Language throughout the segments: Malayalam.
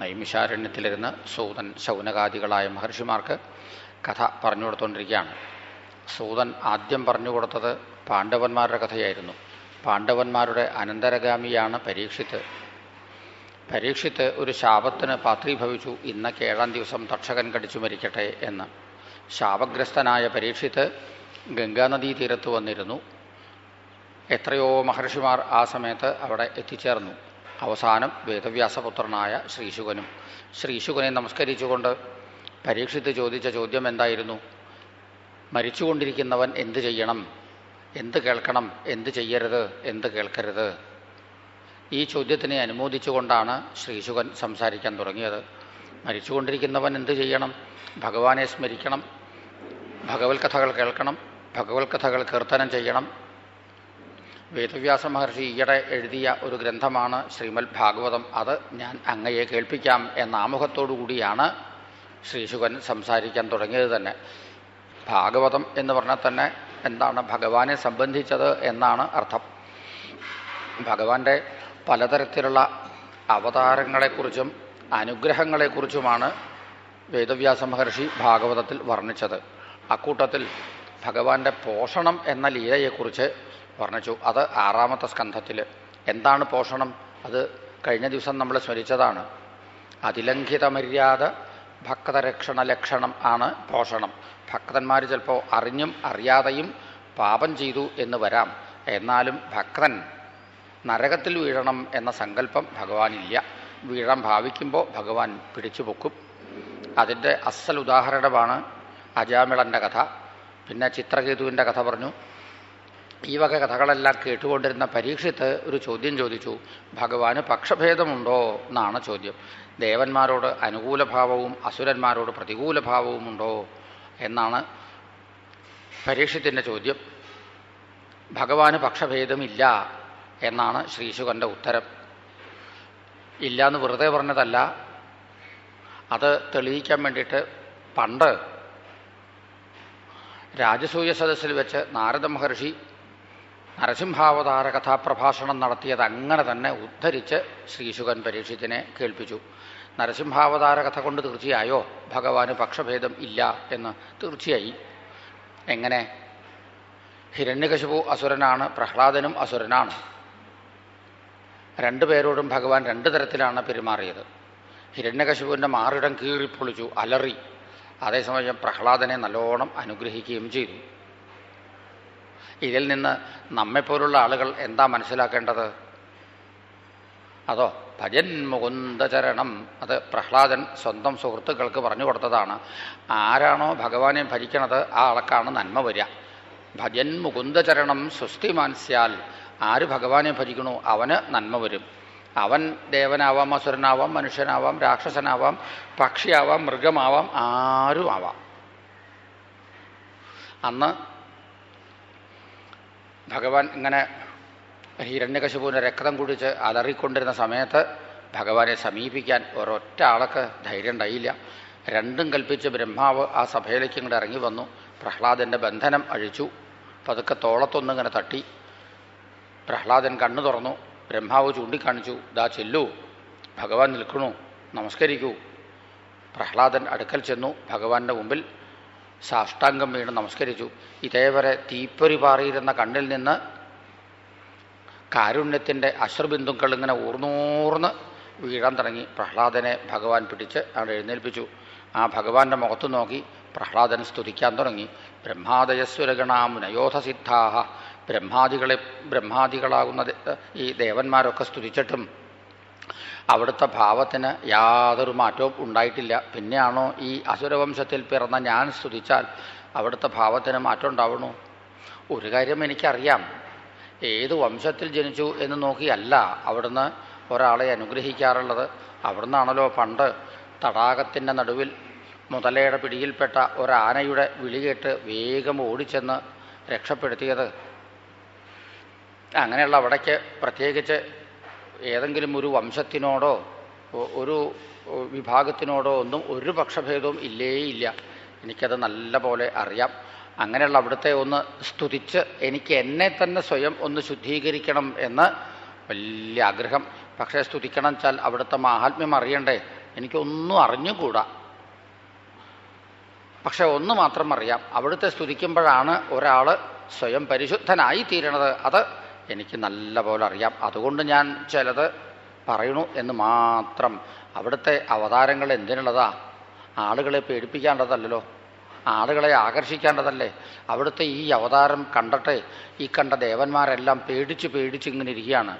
നൈമിഷാരണ്യത്തിലിരുന്ന് സൂതൻ ശൗനകാദികളായ മഹർഷിമാർക്ക് കഥ പറഞ്ഞു കൊടുത്തുകൊണ്ടിരിക്കുകയാണ് സൂതൻ ആദ്യം പറഞ്ഞു കൊടുത്തത് പാണ്ഡവന്മാരുടെ കഥയായിരുന്നു. പാണ്ഡവന്മാരുടെ അനന്തരഗാമിയാണ് പരീക്ഷിത്ത്. പരീക്ഷിത്ത് ഒരു ശാപത്തിന് പാത്രീഭവിച്ചു. ഇന്നൊക്കെ ഏഴാം ദിവസം തക്ഷകൻ കടിച്ചു മരിക്കട്ടെ എന്ന്. ശാപഗ്രസ്തനായ പരീക്ഷിത്ത് ഗംഗാനദീ തീരത്ത് വന്നിരുന്നു. എത്രയോ മഹർഷിമാർ ആ സമയത്ത് അവിടെ എത്തിച്ചേർന്നു. അവസാനം വേദവ്യാസപുത്രനായ ശ്രീശുകനും ശ്രീശുകനെ നമസ്കരിച്ചുകൊണ്ട് പരീക്ഷിത്ത് ചോദിച്ച ചോദ്യം എന്തായിരുന്നു? മരിച്ചുകൊണ്ടിരിക്കുന്നവൻ എന്ത് ചെയ്യണം? എന്ത് കേൾക്കണം? എന്ത് ചെയ്യരുത്? എന്ത് കേൾക്കരുത്? ഈ ചോദ്യത്തിനെ അനുമോദിച്ചുകൊണ്ടാണ് ശ്രീശുകൻ സംസാരിക്കാൻ തുടങ്ങിയത്. മരിച്ചുകൊണ്ടിരിക്കുന്നവൻ എന്ത് ചെയ്യണം? ഭഗവാനെ സ്മരിക്കണം. ഭഗവത് കഥകൾ കേൾക്കണം. ഭഗവത് കഥകൾ കീർത്തനം ചെയ്യണം. വേദവ്യാസ മഹർഷി ഈയിടെ എഴുതിയ ഒരു ഗ്രന്ഥമാണ് ശ്രീമദ് ഭാഗവതം. അത് ഞാൻ അങ്ങയെ കേൾപ്പിക്കാം എന്ന ആമുഖത്തോടു കൂടിയാണ് ശ്രീശുകൻ സംസാരിക്കാൻ തുടങ്ങിയത് തന്നെ. ഭാഗവതം എന്ന് പറഞ്ഞാൽ തന്നെ എന്താണ് ഭഗവാനെ സംബന്ധിച്ചത് എന്നാണ് അർത്ഥം. ഭഗവാന്റെ പലതരത്തിലുള്ള അവതാരങ്ങളെക്കുറിച്ചും അനുഗ്രഹങ്ങളെക്കുറിച്ചുമാണ് വേദവ്യാസ മഹർഷി ഭാഗവതത്തിൽ വർണിച്ചത്. അക്കൂട്ടത്തിൽ ഭഗവാന്റെ പോഷണം എന്ന ലീലയെക്കുറിച്ച് വർണിച്ചു. അത് ആറാമത്തെ സ്കന്ധത്തിൽ എന്താണ് പോഷണം? അത് കഴിഞ്ഞ ദിവസം നമ്മൾ സ്മരിച്ചതാണ്. അതിലംഘിത മര്യാദ ഭക്തരക്ഷണ ലക്ഷണം ആണ് പോഷണം. ഭക്തന്മാർ ചിലപ്പോൾ അറിഞ്ഞും അറിയാതെയും പാപം ചെയ്തു എന്ന് വരാം. എന്നാലും ഭക്തൻ നരകത്തിൽ വീഴണം എന്ന സങ്കല്പം ഭഗവാനില്ല. വീഴാൻ ഭാവിക്കുമ്പോൾ ഭഗവാൻ പിടിച്ചു പൊക്കും. അതിന്റെ അസൽ ഉദാഹരണമാണ് അജാമിളന്റെ കഥ. പിന്നെ ചിത്രകേതുവിന്റെ കഥ പറഞ്ഞു. ഈ വക കഥകളെല്ലാം കേട്ടുകൊണ്ടിരുന്ന പരീക്ഷിത്ത് ഒരു ചോദ്യം ചോദിച്ചു. ഭഗവാന് പക്ഷഭേദമുണ്ടോ? എന്നാണ് ചോദ്യം. ദേവന്മാരോട് അനുകൂലഭാവവും അസുരന്മാരോട് പ്രതികൂലഭാവവും ഉണ്ടോ എന്നാണ് പരീക്ഷത്തിന്റെ ചോദ്യം. ഭഗവാന് പക്ഷഭേദമില്ല എന്നാണ് ശ്രീശുഖന്റെ ഉത്തരം. ഇല്ല എന്ന് വെറുതെ പറഞ്ഞതല്ല. അത് തെളിയിക്കാൻ വേണ്ടിയിട്ട് പണ്ട് രാജസൂയ സദസ്സിൽ വെച്ച് നാരദ മഹർഷി നരസിംഹാവതാര കഥാപ്രഭാഷണം നടത്തിയത് അങ്ങനെ തന്നെ ഉദ്ധരിച്ച് ശ്രീശുഖൻ പരീക്ഷിത്തിനെ കേൾപ്പിച്ചു. നരസിംഹാവതാര കഥ കൊണ്ട് തീർച്ചയായോ? ഭഗവാന് പക്ഷഭേദം ഇല്ല എന്ന് തീർച്ചയായി. എങ്ങനെ? ഹിരണ്യകശിപു അസുരനാണ് പ്രഹ്ലാദനും അസുരനാണ്. രണ്ടുപേരോടും ഭഗവാൻ രണ്ടു തരത്തിലാണ് പെരുമാറിയത്. ഹിരണ്യകശിപുവിന്റെ മാറിടം കീറിപ്പൊളിച്ചു അലറി. അതേസമയം പ്രഹ്ലാദനെ നല്ലോണം അനുഗ്രഹിക്കുകയും ചെയ്തു. ഇതിൽ നിന്ന് നമ്മെപ്പോലുള്ള ആളുകൾ എന്താ മനസ്സിലാക്കേണ്ടത്? അതോ ഭജൻ മുകുന്ദചരണം അത് പ്രഹ്ലാദൻ സ്വന്തം സുഹൃത്തുക്കൾക്ക് പറഞ്ഞു കൊടുത്തതാണ്. ആരാണോ ഭഗവാനെ ഭരിക്കണത് ആ ആൾക്കാണ് നന്മ വരിക. ഭജൻ മുകുന്ദചരണം സുസ്ഥിമാൻസ്യാൽ ആര് ഭഗവാനെ ഭജിക്കണോ അവന് നന്മ വരും. അവൻ ദേവനാവാം അസുരനാവാം മനുഷ്യനാവാം രാക്ഷസനാവാം പക്ഷിയാവാം മൃഗമാവാം ആരും ആവാം. അന്ന് ഭഗവാൻ ഇങ്ങനെ ഹിരണ്യകശുപുവിന്റെ രക്തം കുടിച്ച് അലറിക്കൊണ്ടിരുന്ന സമയത്ത് ഭഗവാനെ സമീപിക്കാൻ ഒരൊറ്റ ആൾക്ക് ധൈര്യം ഉണ്ടായില്ല. രണ്ടും കൽപ്പിച്ച് ബ്രഹ്മാവ് ആ സഭയിലേക്ക് ഇങ്ങോട്ട് ഇറങ്ങി വന്നു. പ്രഹ്ലാദന്റെ ബന്ധനം അഴിച്ചു. പതുക്കെ തോളത്തൊന്നിങ്ങനെ തട്ടി. പ്രഹ്ലാദൻ കണ്ണു തുറന്നു. ബ്രഹ്മാവ് ചൂണ്ടിക്കാണിച്ചു. ദാ ചെല്ലൂ. ഭഗവാൻ നിൽക്കണു. നമസ്കരിക്കൂ. പ്രഹ്ലാദൻ അടുക്കൽ ചെന്നു. ഭഗവാന്റെ മുമ്പിൽ സാഷ്ടാംഗം വീണ് നമസ്കരിച്ചു. ഇതേവരെ തീപ്പൊരി പാറിയിരുന്ന കണ്ണിൽ നിന്ന് കാരുണ്യത്തിന്റെ അശ്രുബിന്ദുക്കൾ ഇങ്ങനെ ഊർന്നൂർന്ന് വീഴാൻ തുടങ്ങി. പ്രഹ്ലാദനെ ഭഗവാൻ പിടിച്ച് അവിടെ എഴുന്നേൽപ്പിച്ചു. ആ ഭഗവാന്റെ മുഖത്ത് നോക്കി പ്രഹ്ലാദൻ സ്തുതിക്കാൻ തുടങ്ങി. ബ്രഹ്മാദയസ്വരഗണാമുനയോധസിദ്ധാഹ ബ്രഹ്മാദികളെ ബ്രഹ്മാദികളാകുന്ന ഈ ദേവന്മാരൊക്കെ സ്തുതിച്ചിട്ടും അവിടുത്തെ ഭാവത്തിന് യാതൊരു മാറ്റവും ഉണ്ടായിട്ടില്ല. പിന്നെയാണോ ഈ അസുരവംശത്തിൽ പിറന്ന ഞാൻ സ്തുതിച്ചാൽ അവിടുത്തെ ഭാവത്തിന് മാറ്റം ഉണ്ടാവണു ഒരു കാര്യം എനിക്കറിയാം. ഏത് വംശത്തിൽ ജനിച്ചു എന്ന് നോക്കിയല്ല അവിടുന്ന് ഒരാളെ അനുഗ്രഹിക്കാറുള്ളത്. അവിടുന്നാണല്ലോ പണ്ട് തടാകത്തിന്റെ നടുവിൽ മുതലയുടെ പിടിയിൽപ്പെട്ട ഒരാനയുടെ വിളി കേട്ട് വേഗം ഓടിച്ചെന്ന് രക്ഷപ്പെടുത്തിയത്. അങ്ങനെയുള്ള അവിടേക്ക് പ്രത്യേകിച്ച് ഏതെങ്കിലും ഒരു വംശത്തിനോടോ ഒരു വിഭാഗത്തിനോടോ ഒന്നും ഒരു പക്ഷഭേദവും ഇല്ലേയില്ല. ഇല്ല എനിക്കത് നല്ല പോലെ അറിയാം. അങ്ങനെയുള്ള അവിടുത്തെ ഒന്ന് സ്തുതിച്ച് എനിക്ക് എന്നെ തന്നെ സ്വയം ഒന്ന് ശുദ്ധീകരിക്കണം എന്ന് വലിയ ആഗ്രഹം. പക്ഷേ സ്തുതിക്കണം വെച്ചാൽ അവിടുത്തെ മാഹാത്മ്യം അറിയണ്ടേ? എനിക്കൊന്നും അറിഞ്ഞുകൂടാ. പക്ഷെ ഒന്ന് മാത്രം അറിയാം. അവിടുത്തെ സ്തുതിക്കുമ്പോഴാണ് ഒരാൾ സ്വയം പരിശുദ്ധനായി തീരണത് അത് എനിക്ക് നല്ല പോലെ അറിയാം. അതുകൊണ്ട് ഞാൻ ചിലത് പറയണു എന്ന് മാത്രം. അവിടുത്തെ അവതാരങ്ങൾ എന്തിനുള്ളതാ? ആളുകളെ പേടിപ്പിക്കേണ്ടതല്ലോ ആളുകളെ ആകർഷിക്കേണ്ടതല്ലേ? അവിടുത്തെ ഈ അവതാരം കണ്ടിട്ട്. ഈ കണ്ട ദേവന്മാരെല്ലാം പേടിച്ച് പേടിച്ച് ഇങ്ങനെ ഇരിക്കുകയാണ്.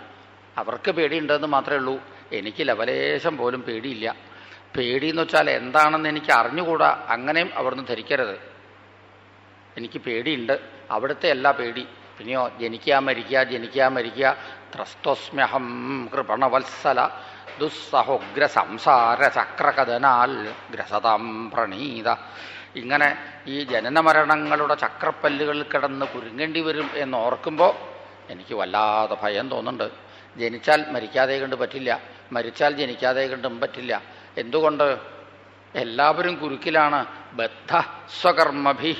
അവർക്ക് പേടിയുണ്ടെന്ന് മാത്രമേ ഉള്ളൂ. എനിക്ക് ലവലേശം പോലും പേടിയില്ല. പേടി എന്ന് വെച്ചാൽ എന്താണെന്ന് എനിക്ക് അറിഞ്ഞുകൂടാ. അങ്ങനെയും അവിടുന്ന് ധരിക്കരുത്. എനിക്ക് പേടിയുണ്ട്. അവിടുത്തെ എല്ലാ പേടി. പിന്നെയോ ജനിക്കുക മരിക്കുക ജനിക്കുക മരിക്കുക ത്രസ്തോസ്മ്യഹം കൃപണവത്സല ദുസ്സഹോഗ്ര സംസാര ചക്രകഥനാൽ ഗ്രസതാം പ്രണീത. ഇങ്ങനെ ഈ ജനനമരണങ്ങളുടെ ചക്രപ്പല്ലുകളിൽ കിടന്ന് കുരുങ്ങേണ്ടി വരും എന്ന് ഓർക്കുമ്പോൾ എനിക്ക് വല്ലാതെ ഭയം തോന്നുന്നുണ്ട്. ജനിച്ചാൽ മരിക്കാതെ കണ്ട് പറ്റില്ല മരിച്ചാൽ ജനിക്കാതെ കണ്ടും പറ്റില്ല. എന്തുകൊണ്ട്? എല്ലാവരും കുരുക്കിലാണ്. ബദ്ധ സ്വകർമ്മഭി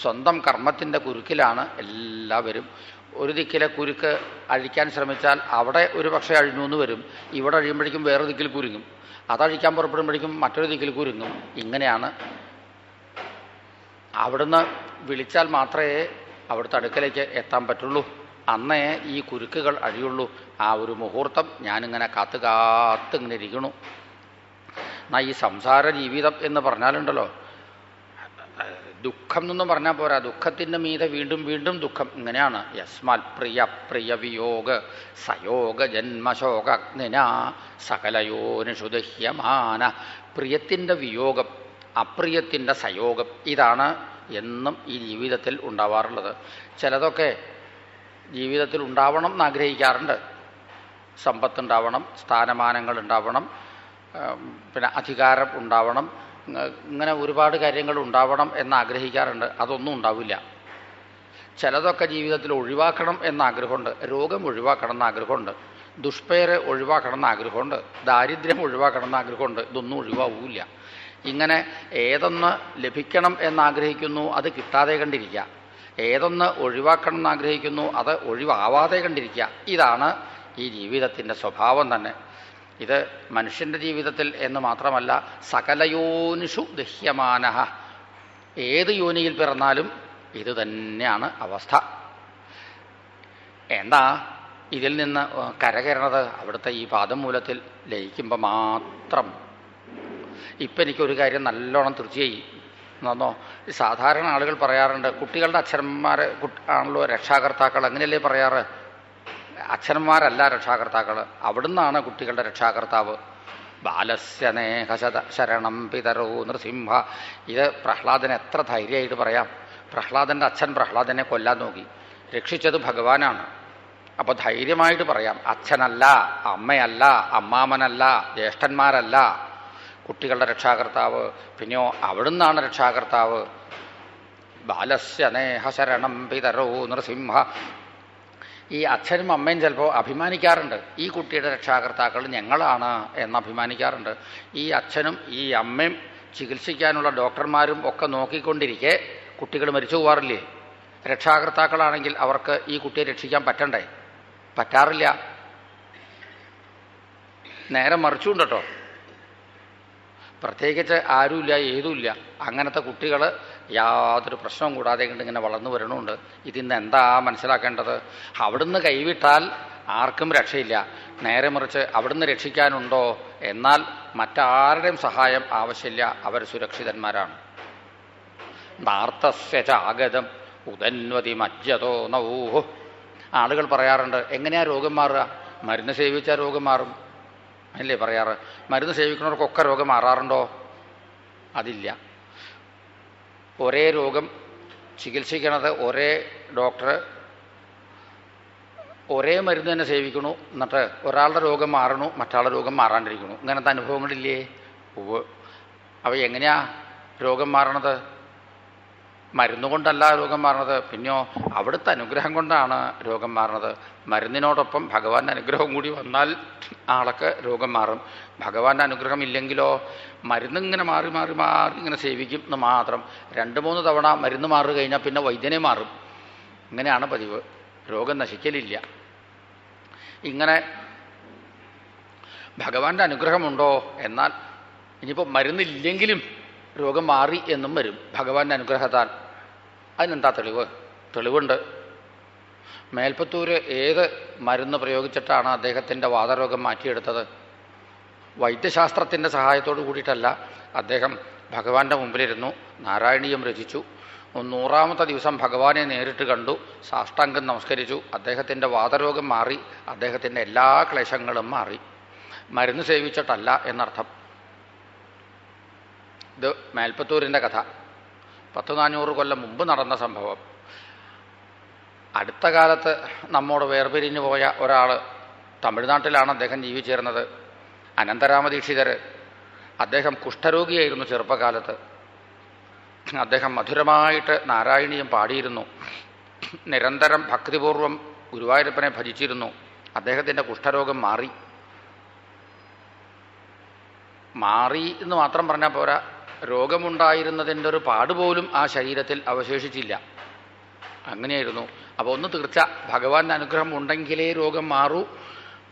സ്വന്തം കർമ്മത്തിന്റെ കുരുക്കിലാണ് എല്ലാവരും. ഒരു ദിക്കിലെ കുരുക്ക് അഴിക്കാൻ ശ്രമിച്ചാൽ അവിടെ ഒരു പക്ഷേ അഴിഞ്ഞു എന്ന് വരും. ഇവിടെ അഴിയുമ്പോഴേക്കും വേറെ ദിക്കിൽ കുരുങ്ങും. അതഴിക്കാൻ പുറപ്പെടുമ്പോഴേക്കും മറ്റൊരു ദിക്കിൽ കുരുങ്ങും. ഇങ്ങനെയാണ്. അവിടുന്ന് വിളിച്ചാൽ മാത്രമേ അവിടുത്തെ അടുക്കലേക്ക് എത്താൻ പറ്റുള്ളൂ. അന്നേ ഈ കുരുക്കുകൾ അഴിയുള്ളൂ. ആ ഒരു മുഹൂർത്തം ഞാനിങ്ങനെ കാത്തു കാത്ത് ഇങ്ങനെ ഇരിക്കണു എന്നാൽ ഈ സംസാര ജീവിതം എന്ന് പറഞ്ഞാലുണ്ടല്ലോ. ദുഃഖം എന്നൊന്നും പറഞ്ഞാൽ പോരാ. ദുഃഖത്തിന്റെ മീതെ വീണ്ടും വീണ്ടും ദുഃഖം. ഇങ്ങനെയാണ്. യസ്മാൽ പ്രിയ പ്രിയ വിയോഗ. സയോഗ ജന്മശോക അഗ്നന സകലയോനുഷുദഹ്യമാന പ്രിയത്തിന്റെ വിയോഗം അപ്രിയത്തിന്റെ സയോഗം ഇതാണ് എന്നും ഈ ജീവിതത്തിൽ ഉണ്ടാവാറുള്ളത്. ചിലതൊക്കെ ജീവിതത്തിൽ ഉണ്ടാവണം എന്ന് ആഗ്രഹിക്കാറുണ്ട് സമ്പത്തുണ്ടാവണം സ്ഥാനമാനങ്ങൾ ഉണ്ടാവണം പിന്നെ അധികാരം ഉണ്ടാവണം ഇങ്ങനെ ഒരുപാട് കാര്യങ്ങൾ ഉണ്ടാവണം എന്ന് ആഗ്രഹിക്കാറുണ്ട് അതൊന്നും ഉണ്ടാവില്ല. ചിലതൊക്കെ ജീവിതത്തിൽ ഒഴിവാക്കണം എന്ന ആഗ്രഹമുണ്ട് രോഗം ഒഴിവാക്കണം എന്ന ആഗ്രഹമുണ്ട് ദുഷ്പേര് ഒഴിവാക്കണം എന്ന ആഗ്രഹമുണ്ട് ദാരിദ്ര്യം ഒഴിവാക്കണം എന്ന ആഗ്രഹമുണ്ട് ഇതൊന്നും ഒഴിവാവില്ല. ഇങ്ങനെ ഏതൊന്ന് ലഭിക്കണം എന്നാഗ്രഹിക്കുന്നു അത് കിട്ടാതെ കണ്ടിരിക്കുക. ഏതൊന്ന് ഒഴിവാക്കണം എന്നാഗ്രഹിക്കുന്നു അത് ഒഴിവാവാതെ കണ്ടിരിക്കുക. ഇതാണ് ഈ ജീവിതത്തിന്റെ സ്വഭാവം തന്നെ. ഇത് മനുഷ്യന്റെ ജീവിതത്തിൽ എന്ന് മാത്രമല്ല സകലയോനിഷു ദഹ്യമാന ഏത് യോനിയിൽ പിറന്നാലും ഇത് തന്നെയാണ് അവസ്ഥ. എന്താ ഇതിൽ നിന്ന് കരകയറണത് അവിടുത്തെ ഈ പാദം മൂലത്തിൽ ലയിക്കുമ്പോൾ മാത്രം. ഇപ്പം എനിക്കൊരു കാര്യം നല്ലോണം തീർച്ചയായി എന്നോ സാധാരണ ആളുകൾ പറയാറുണ്ട് കുട്ടികളുടെ അച്ഛന്മാരെ ആണല്ലോ രക്ഷാകർത്താക്കൾ അങ്ങനെയല്ലേ പറയാറ്? അച്ഛന്മാരല്ല രക്ഷാകർത്താക്കൾ. അവിടുന്നാണ് കുട്ടികളുടെ രക്ഷാകർത്താവ്. ബാലസ്യനേഹശത ശരണം പിതരോ നൃസിംഹ. ഇത് പ്രഹ്ലാദന് എത്ര ധൈര്യമായിട്ട് പറയാം. പ്രഹ്ലാദന്റെ അച്ഛൻ പ്രഹ്ലാദനെ കൊല്ലാൻ നോക്കി. രക്ഷിച്ചത് ഭഗവാനാണ്. അപ്പോൾ ധൈര്യമായിട്ട് പറയാം. അച്ഛനല്ല അമ്മയല്ല അമ്മാമനല്ല ജ്യേഷ്ഠന്മാരല്ല കുട്ടികളുടെ രക്ഷാകർത്താവ്. പിന്നെയോ അവിടുന്നാണ് രക്ഷാകർത്താവ്. ബാലസ്യനേഹശരണം പിതരോ നൃസിംഹ. ഈ അച്ഛനും അമ്മയും ചിലപ്പോൾ അഭിമാനിക്കാറുണ്ട്. ഈ കുട്ടിയുടെ രക്ഷാകർത്താക്കൾ ഞങ്ങളാണ് എന്ന് അഭിമാനിക്കാറുണ്ട്. ഈ അച്ഛനും ഈ അമ്മയും ചികിത്സിക്കാനുള്ള ഡോക്ടർമാരും ഒക്കെ നോക്കിക്കൊണ്ടിരിക്കെ കുട്ടികൾ മരിച്ചു പോകാറില്ലേ രക്ഷാകർത്താക്കളാണെങ്കിൽ അവർക്ക് ഈ കുട്ടിയെ രക്ഷിക്കാൻ പറ്റണ്ടേ? പറ്റാറില്ല. നേരെ മറിച്ചുണ്ട് കേട്ടോ പ്രത്യേകിച്ച് ആരുമില്ല ഏതുമില്ല. അങ്ങനത്തെ കുട്ടികൾ യാതൊരു പ്രശ്നവും കൂടാതെ കണ്ട് ഇങ്ങനെ വളർന്നു വരണമുണ്ട് ഇതിന്ന് എന്താ മനസ്സിലാക്കേണ്ടത്? അവിടുന്ന് കൈവിട്ടാൽ ആർക്കും രക്ഷയില്ല. നേരെ മറിച്ച് അവിടുന്ന് രക്ഷിക്കാനുണ്ടോ? എന്നാൽ മറ്റാരുടെയും സഹായം ആവശ്യമില്ല. അവർ സുരക്ഷിതന്മാരാണ്. നാർത്തസ്യ ചാഗതം ഉദന്വതി മജ്ജതോ നൗഹു. ആളുകൾ പറയാറുണ്ട് എങ്ങനെയാ രോഗം മാറുക? മരുന്ന് സേവിച്ചാൽ രോഗം മാറും. അല്ലേ പറയാറ്? മരുന്ന് സേവിക്കുന്നവർക്കൊക്കെ രോഗം മാറാറുണ്ടോ? അതില്ല. ഒരേ രോഗം ചികിത്സിക്കണത് ഒരേ ഡോക്ടർ ഒരേ മരുന്ന് തന്നെ സേവിക്കണു എന്നിട്ട് ഒരാളുടെ രോഗം മാറണു മറ്റാളുടെ രോഗം മാറാണ്ടിരിക്കണു ഇങ്ങനത്തെ അനുഭവങ്ങളില്ലേ? ഉവ് അവ എങ്ങനെയാ രോഗം മാറണത്? മരുന്ന് കൊണ്ടല്ല രോഗം മാറണത് പിന്നെയോ അവിടുത്തെ അനുഗ്രഹം കൊണ്ടാണ് രോഗം മാറണത് മരുന്നിനോടൊപ്പം ഭഗവാന്റെ അനുഗ്രഹം കൂടി വന്നാൽ ആളൊക്കെ രോഗം മാറും. ഭഗവാന്റെ അനുഗ്രഹം ഇല്ലെങ്കിലോ മരുന്നിങ്ങനെ മാറി മാറി മാറി ഇങ്ങനെ സേവിക്കും എന്ന് മാത്രം. രണ്ട് മൂന്ന് തവണ മരുന്ന് മാറി കഴിഞ്ഞാൽ പിന്നെ വൈദ്യനെ മാറും. ഇങ്ങനെയാണ് പതിവ്. രോഗം നശിക്കലില്ല. ഇങ്ങനെ ഭഗവാന്റെ അനുഗ്രഹമുണ്ടോ? എന്നാൽ ഇനിയിപ്പോൾ മരുന്നില്ലെങ്കിലും രോഗം മാറി എന്നും വരും. ഭഗവാന്റെ അനുഗ്രഹത്താൽ. അതിനെന്താ തെളിവ്? തെളിവുണ്ട്. മേൽപ്പത്തൂര് ഏത് മരുന്ന് പ്രയോഗിച്ചിട്ടാണ് അദ്ദേഹത്തിന്റെ വാതരോഗം മാറ്റിയെടുത്തത്? വൈദ്യശാസ്ത്രത്തിന്റെ സഹായത്തോടു കൂടിയിട്ടല്ല. അദ്ദേഹം ഭഗവാന്റെ മുമ്പിലിരുന്നു നാരായണീയം രചിച്ചു. നൂറാമത്തെ ദിവസം ഭഗവാനെ നേരിട്ട് കണ്ടു സാഷ്ടാംഗം നമസ്കരിച്ചു. അദ്ദേഹത്തിന്റെ വാതരോഗം മാറി അദ്ദേഹത്തിന്റെ എല്ലാ ക്ലേശങ്ങളും മാറി. മരുന്ന് സേവിച്ചിട്ടല്ല എന്നർത്ഥം. ഇത് മേൽപ്പത്തൂരിന്റെ കഥ. പത്ത് നാനൂറ് കൊല്ലം മുമ്പ് നടന്ന സംഭവം. അടുത്ത കാലത്ത് നമ്മോട് വേർപിരിഞ്ഞു പോയ ഒരാൾ തമിഴ്നാട്ടിലാണ് അദ്ദേഹം ജീവിച്ചിരുന്നത് അനന്തരാമദീക്ഷിതർ. അദ്ദേഹം കുഷ്ഠരോഗിയായിരുന്നു ചെറുപ്പകാലത്ത്. അദ്ദേഹം മധുരമായിട്ട് നാരായണീയം പാടിയിരുന്നു. നിരന്തരം ഭക്തിപൂർവം ഗുരുവായൂരപ്പനെ ഭജിച്ചിരുന്നു. അദ്ദേഹത്തിന്റെ കുഷ്ഠരോഗം മാറി. മാറി എന്ന് മാത്രം പറഞ്ഞാൽ പോരാ. രോഗമുണ്ടായിരുന്നതിന്റെ ഒരു പാടുപോലും ആ ശരീരത്തിൽ അവശേഷിച്ചില്ല. അങ്ങനെയായിരുന്നു. അപ്പോൾ ഒന്ന് തീർച്ച ഭഗവാന്റെ അനുഗ്രഹം ഉണ്ടെങ്കിലേ രോഗം മാറൂ.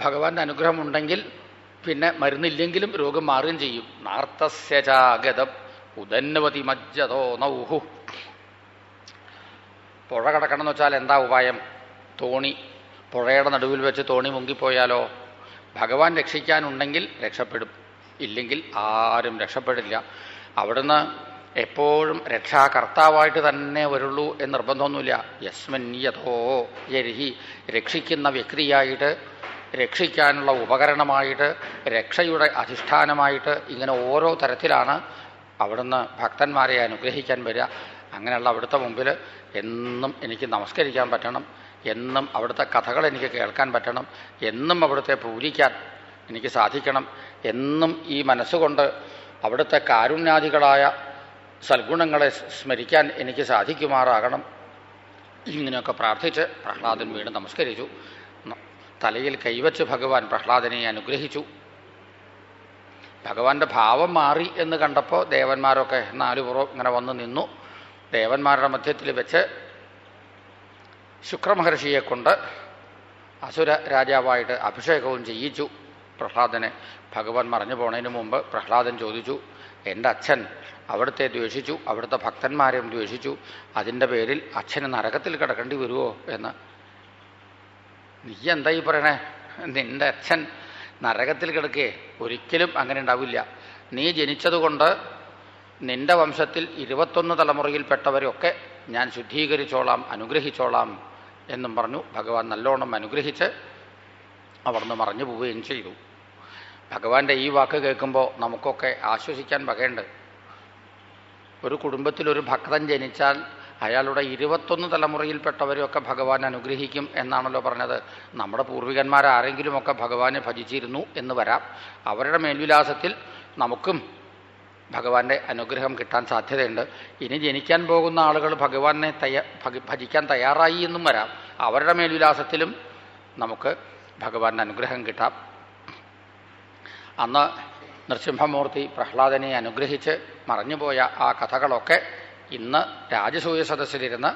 ഭഗവാന്റെ അനുഗ്രഹം ഉണ്ടെങ്കിൽ പിന്നെ മരുന്നില്ലെങ്കിലും രോഗം മാറുകയും ചെയ്യും. നാർത്തസ്യജാഗതം ഉദന്നവതി മജ്ജതോ നൗഹു. പുഴ കടക്കണം എന്ന് വെച്ചാൽ എന്താ ഉപായം? തോണി. പുഴയുടെ നടുവിൽ വെച്ച് തോണി മുങ്ങിപ്പോയാലോ? ഭഗവാൻ രക്ഷിക്കാനുണ്ടെങ്കിൽ രക്ഷപ്പെടും. ഇല്ലെങ്കിൽ ആരും രക്ഷപ്പെടില്ല. അവിടുന്ന് എപ്പോഴും രക്ഷാകർത്താവായിട്ട് തന്നെ വരുള്ളൂ എന്ന് നിർബന്ധമൊന്നുമില്ല. യസ്മൻ യഥോ യരിഹി രക്ഷിക്കുന്ന വ്യക്തിയായിട്ട് രക്ഷിക്കാനുള്ള ഉപകരണമായിട്ട് രക്ഷയുടെ അധിഷ്ഠാനമായിട്ട് ഇങ്ങനെ ഓരോ തരത്തിലാണ് അവിടുന്ന് ഭക്തന്മാരെ അനുഗ്രഹിക്കാൻ വരിക. അങ്ങനെയുള്ള അവിടുത്തെ മുമ്പിൽ എന്നും എനിക്ക് നമസ്കരിക്കാൻ പറ്റണം. എന്നും അവിടുത്തെ കഥകൾ എനിക്ക് കേൾക്കാൻ പറ്റണം. എന്നും അവിടുത്തെ പൂജിക്കാൻ എനിക്ക് സാധിക്കണം. എന്നും ഈ മനസ്സുകൊണ്ട് അവിടുത്തെ കാരുണ്യാദികളായ സൽഗുണങ്ങളെ സ്മരിക്കാൻ എനിക്ക് സാധിക്കുമാറാകണം. ഇങ്ങനെയൊക്കെ പ്രാർത്ഥിച്ച് പ്രഹ്ലാദൻ വീണ്ടും നമസ്കരിച്ചു. തലയിൽ കൈവച്ച് ഭഗവാൻ പ്രഹ്ലാദനെ അനുഗ്രഹിച്ചു. ഭഗവാന്റെ ഭാവം മാറി എന്ന് കണ്ടപ്പോൾ ദേവന്മാരൊക്കെ നാലുപുറം ഇങ്ങനെ വന്ന് നിന്നു. ദേവന്മാരുടെ മധ്യത്തിൽ വെച്ച് ശുക്രമഹർഷിയെ കൊണ്ട് അസുര രാജാവായിട്ട് അഭിഷേകവും ചെയ്യിച്ചു. പ്രഹ്ലാദനെ ഭഗവാൻ മറഞ്ഞു പോണതിന് മുമ്പ് പ്രഹ്ലാദൻ ചോദിച്ചു എന്റെ അച്ഛൻ അവിടുത്തെ ദ്വേഷിച്ചു അവിടുത്തെ ഭക്തന്മാരെയും ദ്വേഷിച്ചു അതിന്റെ പേരിൽ അച്ഛന് നരകത്തിൽ കിടക്കേണ്ടി വരുമോ എന്ന്. നീ എന്താ ഈ പറയണേ? നിന്റെ അച്ഛൻ നരകത്തിൽ കിടക്കേ ഒരിക്കലും അങ്ങനെ ഉണ്ടാവില്ല. നീ ജനിച്ചതുകൊണ്ട് നിന്റെ വംശത്തിൽ ഇരുപത്തൊന്ന് തലമുറയിൽപ്പെട്ടവരെയൊക്കെ ഞാൻ ശുദ്ധീകരിച്ചോളാം അനുഗ്രഹിച്ചോളാം എന്നും പറഞ്ഞു. ഭഗവാൻ നല്ലോണം അനുഗ്രഹിച്ച് അവിടുന്ന് മറഞ്ഞു പോവുകയും ചെയ്തു. ഭഗവാന്റെ ഈ വാക്ക് കേൾക്കുമ്പോൾ നമുക്കൊക്കെ ആശ്വസിക്കാൻ വകയുണ്ട്. ഒരു കുടുംബത്തിലൊരു ഭക്തൻ ജനിച്ചാൽ അയാളുടെ ഇരുപത്തൊന്ന് തലമുറയിൽപ്പെട്ടവരെയൊക്കെ ഭഗവാൻ അനുഗ്രഹിക്കും എന്നാണല്ലോ പറഞ്ഞത്. നമ്മുടെ പൂർവികന്മാരാരെങ്കിലുമൊക്കെ ഭഗവാനെ ഭജിച്ചിരുന്നു എന്ന് വരാം. അവരുടെ മേൽവിലാസത്തിൽ നമുക്കും ഭഗവാന്റെ അനുഗ്രഹം കിട്ടാൻ സാധ്യതയുണ്ട്. ഇനി ജനിക്കാൻ പോകുന്ന ആളുകൾ ഭഗവാനെ തയ്യ ഭജിക്കാൻ തയ്യാറായി എന്നും വരാം. അവരുടെ മേൽവിലാസത്തിലും നമുക്ക് ഭഗവാന്റെ അനുഗ്രഹം കിട്ടാം. അന്ന് നൃസിംഹമൂർത്തി പ്രഹ്ലാദനെ അനുഗ്രഹിച്ച് മറഞ്ഞുപോയ ആ കഥകളൊക്കെ ഇന്ന് രാജസൂയ സദസ്സിലിരുന്ന്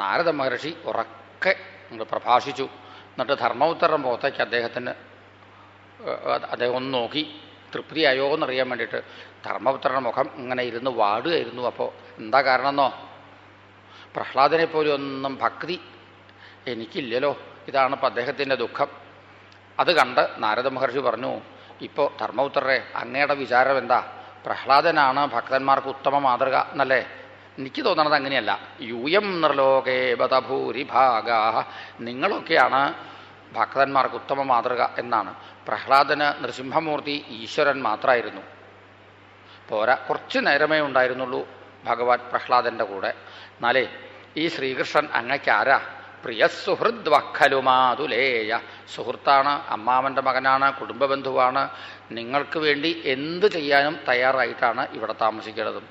നാരദ മഹർഷി ഉറക്കെ പ്രഭാഷിച്ചു. എന്നിട്ട് ധർമ്മോത്തരം മുഖത്തേക്ക് അദ്ദേഹത്തിന് അദ്ദേഹം ഒന്ന് നോക്കി തൃപ്തിയായോ എന്നറിയാൻ വേണ്ടിയിട്ട് ധർമ്മപുത്രന്റെ മുഖം ഇങ്ങനെ ഇരുന്ന് വാടുകയായിരുന്നു. അപ്പോൾ എന്താ കാരണമെന്നോ? പ്രഹ്ലാദനെ പോലെ ഒന്നും ഭക്തി എനിക്കില്ലല്ലോ. ഇതാണ് ഇപ്പം അദ്ദേഹത്തിന്റെ ദുഃഖം. അത് കണ്ട് നാരദ മഹർഷി പറഞ്ഞു ഇപ്പോൾ ധർമ്മപുത്രരെ അങ്ങയുടെ വിചാരം എന്താ? പ്രഹ്ലാദനാണ് ഭക്തന്മാർക്ക് ഉത്തമ മാതൃക എന്നല്ലേ? എനിക്ക് തോന്നണത് അങ്ങനെയല്ല. യൂയം നിർലോകേ ബതഭൂരിഭാഗ നിങ്ങളൊക്കെയാണ് ഭക്തന്മാർക്ക് ഉത്തമ മാതൃക എന്നാണ്. പ്രഹ്ലാദന് നൃസിംഹമൂർത്തി ഈശ്വരൻ മാത്രമായിരുന്നു പോരാ കുറച്ച് നേരമേ ഉണ്ടായിരുന്നുള്ളൂ ഭഗവാൻ പ്രഹ്ലാദന്റെ കൂടെ. എന്നാലേ ഈ ശ്രീകൃഷ്ണൻ അങ്ങയ്ക്ക് ആരാ? പ്രിയ സുഹൃദ് വഖലുമാതുലേയ സുഹൃത്താണ് അമ്മാവന്റെ മകനാണ് കുടുംബ ബന്ധുവാണ് നിങ്ങൾക്ക് വേണ്ടി എന്ത് ചെയ്യാനും തയ്യാറായിട്ടാണ് ഇവിടെ താമസിക്കുന്നതും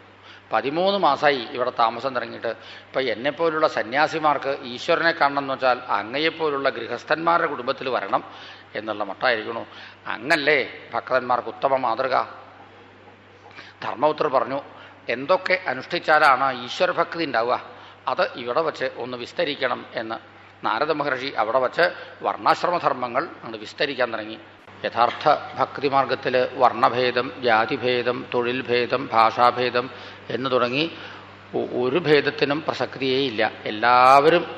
പതിമൂന്ന് മാസമായി ഇവിടെ താമസം തുടങ്ങിയിട്ട്. ഇപ്പം എന്നെപ്പോലുള്ള സന്യാസിമാർക്ക് ഈശ്വരനെ കാണണം എന്ന് വെച്ചാൽ അങ്ങയെപ്പോലുള്ള ഗൃഹസ്ഥന്മാരുടെ കുടുംബത്തിൽ വരണം എന്നുള്ള മട്ടായിരിക്കണു. അങ്ങല്ലേ ഭക്തന്മാർക്ക് ഉത്തമ മാതൃക. ധർമ്മപുത്ര പറഞ്ഞു എന്തൊക്കെ അനുഷ്ഠിച്ചാലാണ് ഈശ്വരഭക്തി ഉണ്ടാവുക? അത് ഇവിടെ വച്ച് ഒന്ന് വിസ്തരിക്കണം എന്ന്. നാരദ മഹർഷി അവിടെ വച്ച് വർണാശ്രമധർമ്മങ്ങൾ അങ്ങ് വിസ്തരിക്കാൻ തുടങ്ങി. യഥാർത്ഥ ഭക്തിമാർഗത്തിൽ വർണഭേദം ജാതിഭേദം തൊഴിൽ ഭേദം ഭാഷാഭേദം എന്ന് തുടങ്ങി ഒരു ഭേദത്തിനും പ്രസക്തിയേ ഇല്ല. എല്ലാവരും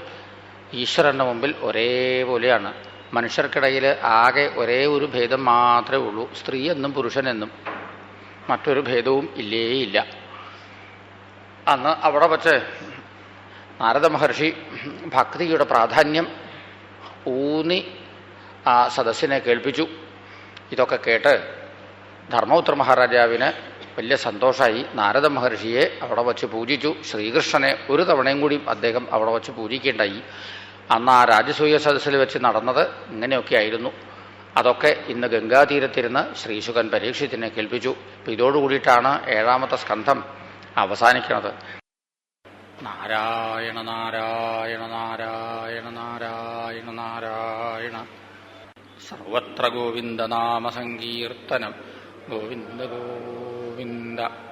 ഈശ്വരന്റെ മുമ്പിൽ ഒരേപോലെയാണ്. മനുഷ്യർക്കിടയിൽ ആകെ ഒരേ ഒരു ഭേദം മാത്രമേ ഉള്ളൂ. സ്ത്രീ എന്നും പുരുഷനെന്നും മറ്റൊരു ഭേദവും ഇല്ലേയില്ല അന്ന് അവിടെ വച്ച് നാരദ മഹർഷി ഭക്തിയുടെ പ്രാധാന്യം ഊന്നി ആ സദസ്സിനെ കേൾപ്പിച്ചു. ഇതൊക്കെ കേട്ട് ധർമ്മപുത്ര മഹാരാജാവിന് വലിയ സന്തോഷമായി നാരദ മഹർഷിയെ അവിടെ വച്ച് പൂജിച്ചു. ശ്രീകൃഷ്ണനെ ഒരു തവണയും കൂടി അദ്ദേഹം അവിടെ വച്ച് പൂജിക്കേണ്ടായി. അന്ന് ആ രാജസൂയ സദസ്സിൽ വെച്ച് നടന്നത് ഇങ്ങനെയൊക്കെ ആയിരുന്നു. അതൊക്കെ ഇന്ന് ഗംഗാതീരത്തിരുന്ന് ശ്രീശുഖൻ പരീക്ഷത്തിനെ കേൾപ്പിച്ചു. ഇതോടുകൂടിയിട്ടാണ് ഏഴാമത്തെ സ്കന്ധം അവസാനിക്കുന്നത്. നാരായണ നാരായണ നാരായണ നാരായണ നാരായണ സർവത്ര ഗോവിന്ദനാമസങ്കീർത്തനം. ഗോവിന്ദ ഗോവിന്ദ.